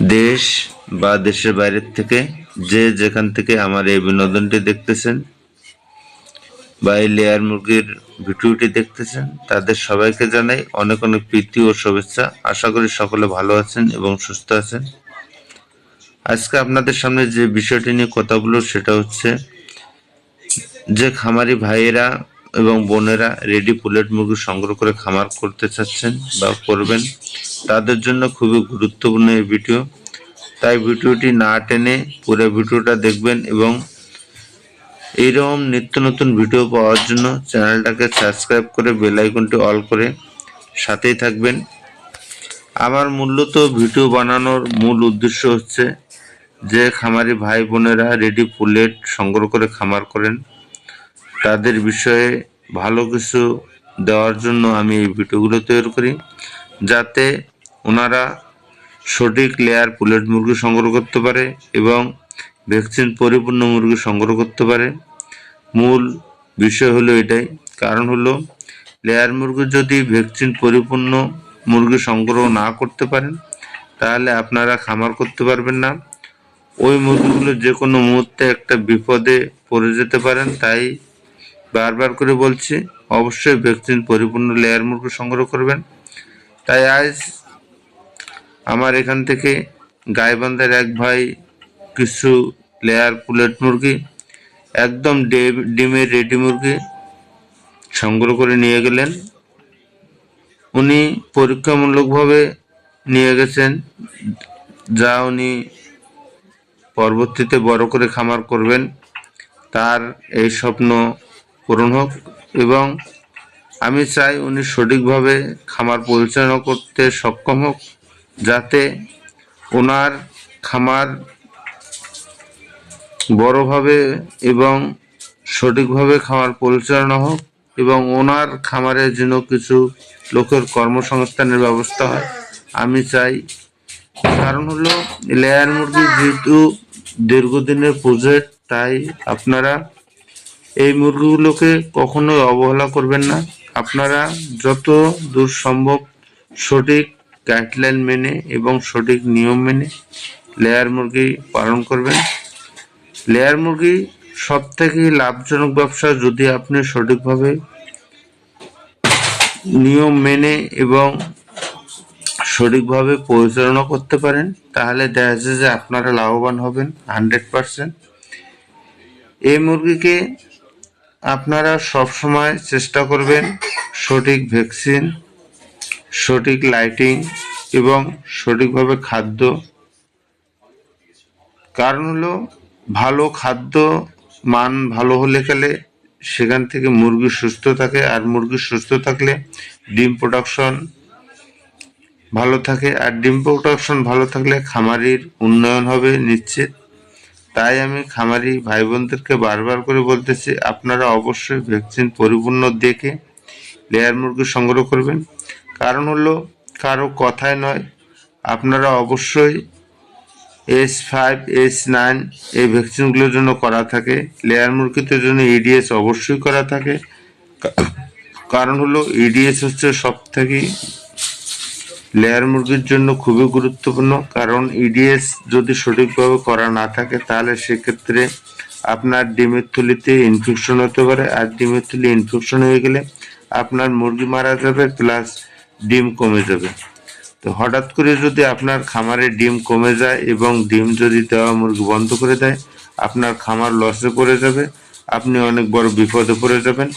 দেশ বা দেশের বাইরের থেকে যে যেখান থেকে আমার এই বিনোদনটি দেখতেছেন বা এই লেয়ার মুরগির ভিডিওটি দেখতেছেন, তাদের সবাইকে জানাই অনেক অনেক প্রীতি ও শুভেচ্ছা। আশা করি সকলে ভালো আছেন এবং সুস্থ আছেন। আজকে আপনাদের সামনে যে বিষয়টি নিয়ে কথা বলব সেটা হচ্ছে যে খামারি ভাইয়েরা এবং বোনেরা রেডি পুলেট মুরগি সংগ্রহ করে খামার করতে চাচ্ছেন বা করবেন, তাদের জন্য খুবই গুরুত্বপূর্ণ এই ভিডিও। তাই ভিডিওটি না টেনে পুরো ভিডিওটা দেখবেন এবং এইরকম নিত্য নতুন ভিডিও পাওয়ার জন্য চ্যানেলটাকে সাবস্ক্রাইব করে বেল আইকনটি অল করে সাথেই থাকবেন। আমার মূলত ভিডিও বানানোর মূল উদ্দেশ্য হচ্ছে যে খামারি ভাই বোনেরা রেডি পুলেট সংগ্রহ করে খামার করেন। তাদের বিষয়ে ভালো কিছু দেওয়ার জন্য আমি এই ভিডিওগুলো তৈরি করি, যাতে ওনারা সঠিক লেয়ার পুলেট মুরগি সংগ্রহ করতে পারে এবং ভ্যাকসিন পরিপূর্ণ মুরগি সংগ্রহ করতে পারে। মূল বিষয় হলো এটাই, কারণ হলো লেয়ার মুরগি যদি ভ্যাকসিন পরিপূর্ণ মুরগি সংগ্রহ না করতে পারেন, তাহলে আপনারা খামার করতে পারবেন না। ওই মুরগিগুলো যে কোনো মুহূর্তে একটা বিপদে পড়ে যেতে পারেন, তাই বারবার করে বলছি, অবশ্যই ভ্যাকসিন পরিপূর্ণ লেয়ার মুরগি সংগ্রহ করবেন। তাই আজ আমার এখান থেকে গাইবান্ধার এক ভাই কিছু লেয়ার পুলেট মুরগি, একদম ডিমের রেডি মুরগি সংগ্রহ করে নিয়ে গেলেন। উনি পরীক্ষামূলকভাবে নিয়ে গেছেন, যা উনি পরবর্তীতে বড় করে খামার করবেন। তার এই স্বপ্ন পূরণ হোক এবং আমি চাই উনি সঠিকভাবে খামার পরিচালনা করতে সক্ষম হোক যাতে ওনার খামার বড়ভাবে এবং সঠিকভাবে খামার পরিচালনা হোক এবং ওনার খামারের জন্য কিছু লোকের কর্মসংস্থানের ব্যবস্থা হয়। আমি চাই, কারণ হলো লেয়ার মুরগি যেহেতু দীর্ঘদিনের প্রজেক্ট তাই আপনারা এই মুরগিগুলোকে কখনোই অবহেলা করবেন না। আপনারা যত দূর সম্ভব সঠিক গাইডলাইন মেনে এবং সঠিক নিয়ম মেনে লেয়ার মুরগি পালন করবেন। লেয়ার মুরগি সব থেকে লাভজনক ব্যবসা যদি আপনি সঠিকভাবে নিয়ম মেনে এবং সঠিকভাবে পরিচালনা করতে পারেন, তাহলে দেখা যাচ্ছে যে আপনারা লাভবান হবেন হান্ড্রেড পারসেন্ট এই মুরগিকে আপনারা সব সময় চেষ্টা করবেন সঠিক ভ্যাকসিন, সঠিক লাইটিং এবং সঠিকভাবে খাদ্য। কারণ হলো, ভালো খাদ্য, মান ভালো হলে গেলে সেখান থেকে মুরগি সুস্থ থাকে, আর মুরগি সুস্থ থাকলে ডিম প্রোডাকশন ভালো থাকে, আর ডিম প্রোডাকশন ভালো থাকলে খামারির উন্নয়ন হবে নিশ্চিত। তাই আমি খামারি ভাই বোনদেরকে বারবার করে বলতেছি, আপনারা অবশ্যই ভ্যাকসিন পরিপূর্ণ দেখে লেয়ার মুরগি সংগ্রহ করবেন। কারণ হলো, কারও কথায় নয়, আপনারা অবশ্যই এস ফাইভ এস নাইন এই ভ্যাকসিনগুলোর জন্য করা থাকে। লেয়ার মুরগিদের জন্য ইডিএস অবশ্যই করা থাকে। কারণ হলো ইডিএস হচ্ছে সব থেকে লেয়ার মুরগির জন্য খুবই গুরুত্বপূর্ণ, কারণ ইডিএস যদি সঠিকভাবে করা না থাকে, তাহলে সেক্ষেত্রে আপনার ডিমের থলিতে ইনফেকশন হতে পারে। আর ডিমের থলি ইনফেকশন হয়ে গেলে আপনার মুরগি মারা যাবে প্লাস ডিম কমে যাবে। তো হঠাৎ করে যদি আপনার খামারে ডিম কমে যায় এবং ডিম যদি দেওয়া মুরগি বন্ধ করে দেয়, আপনার খামার লসে পড়ে যাবে, আপনি অনেক বড় বিপদে পড়ে যাবেন।